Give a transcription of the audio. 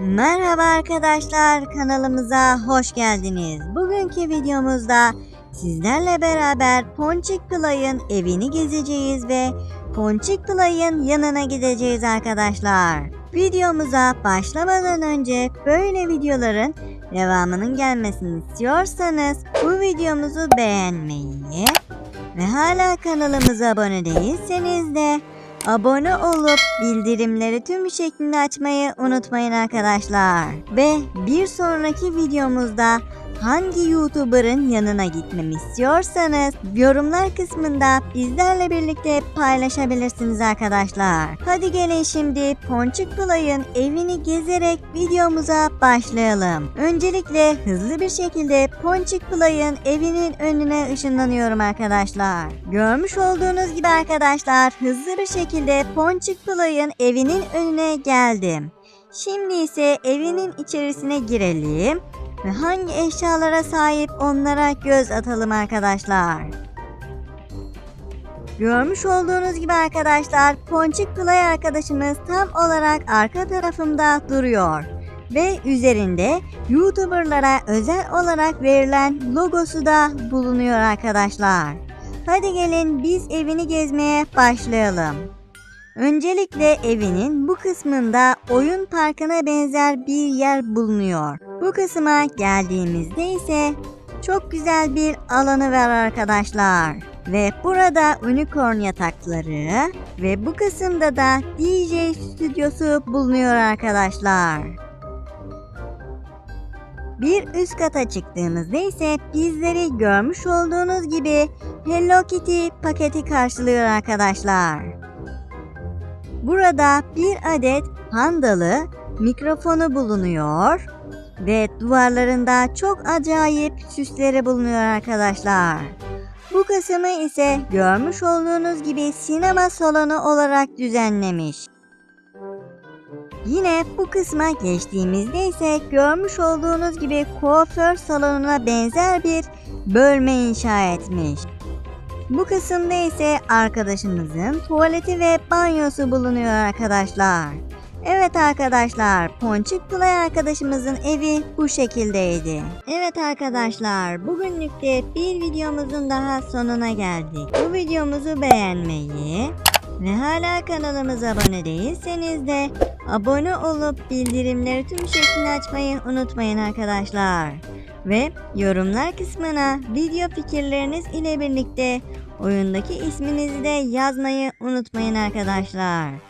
Merhaba arkadaşlar kanalımıza hoş geldiniz. Bugünkü videomuzda sizlerle beraber Ponçik Play'ın evini gezeceğiz ve Ponçik Play'ın yanına gideceğiz arkadaşlar. Videomuza başlamadan önce böyle videoların devamının gelmesini istiyorsanız bu videomuzu beğenmeyi ve hala kanalımıza abone değilseniz de Abone olup bildirimleri tüm şeklinde açmayı unutmayın arkadaşlar. Ve bir sonraki videomuzda hangi YouTuber'ın yanına gitmemi istiyorsanız yorumlar kısmında bizlerle birlikte paylaşabilirsiniz arkadaşlar. Hadi gelin şimdi Ponçik Play'ın evini gezerek videomuza başlayalım. Öncelikle hızlı bir şekilde Ponçik Play'ın evinin önüne ışınlanıyorum arkadaşlar. Görmüş olduğunuz gibi arkadaşlar hızlı bir şekilde Ponçik Play'ın evinin önüne geldim. Şimdi ise evinin içerisine girelim ve hangi eşyalara sahip onlara göz atalım arkadaşlar. Görmüş olduğunuz gibi arkadaşlar Ponçik Play arkadaşımız tam olarak arka tarafımda duruyor. Ve üzerinde YouTuber'lara özel olarak verilen logosu da bulunuyor arkadaşlar. Hadi gelin biz evini gezmeye başlayalım. Öncelikle evinin bu kısmında oyun parkına benzer bir yer bulunuyor. Bu kısma geldiğimizde ise çok güzel bir alanı var arkadaşlar. Ve burada unicorn yatakları ve bu kısımda da DJ stüdyosu bulunuyor arkadaşlar. Bir üst kata çıktığımızda ise bizleri görmüş olduğunuz gibi Hello Kitty paketi karşılıyor arkadaşlar. Burada bir adet pandalı mikrofonu bulunuyor ve duvarlarında çok acayip süsleri bulunuyor arkadaşlar. Bu kısmı ise görmüş olduğunuz gibi sinema salonu olarak düzenlemiş. Yine bu kısma geçtiğimizde ise görmüş olduğunuz gibi kuaför salonuna benzer bir bölme inşa etmiş. Bu kısımda ise arkadaşımızın tuvaleti ve banyosu bulunuyor arkadaşlar. Evet arkadaşlar, Ponçik Play arkadaşımızın evi bu şekildeydi. Evet arkadaşlar, bugünlük de bir videomuzun daha sonuna geldik. Bu videomuzu beğenmeyi ve hala kanalımıza abone değilseniz de abone olup bildirimleri tüm şeklinde açmayı unutmayın arkadaşlar. Ve yorumlar kısmına video fikirleriniz ile birlikte oyundaki isminizi de yazmayı unutmayın arkadaşlar.